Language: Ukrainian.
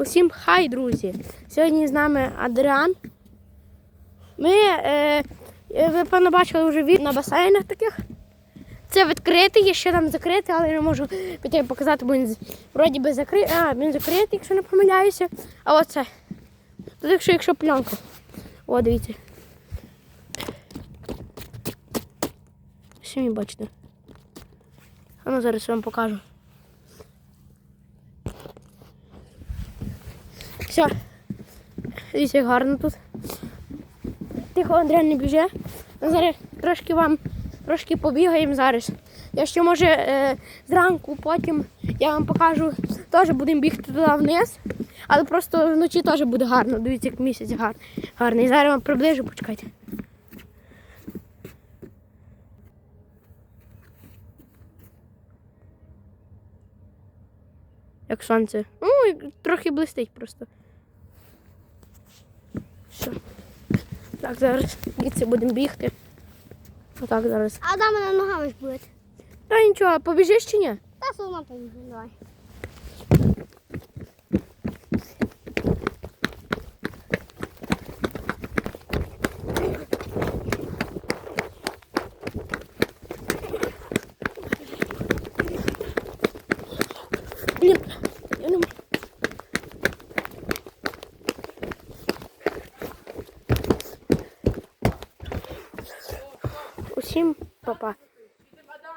Усім хай, друзі! Сьогодні з нами Адріан. Ми, е, е, ви певно бачили вже від на басейнах таких. Це відкритий, є ще там закритий, але я не можу піти показати, бо він вроді би закритий. А, він закритий, якщо не помиляюся. А оце. Тут якщо, якщо пленка. О, дивіться. Самі бачите. А ну зараз я вам покажу. Все. Дивіться, як гарно тут. Тихо, Андрій не біже. Зараз трошки вам трошки побігаємо зараз. Я ще може е, зранку, потім я вам покажу, теж будемо бігти туди вниз. Але просто вночі теж буде гарно. Дивіться, як місяць гар, гарний. Зараз вам приближу, почекайте. Як сонце. Ну, трохи блистить просто. Все. Так, зараз звідси будемо бігти. Отак зараз. А да мене ногами буде. Та нічого, побіжиш чи ні? Та все одно давай. Блін, я не можу. Усім па-па.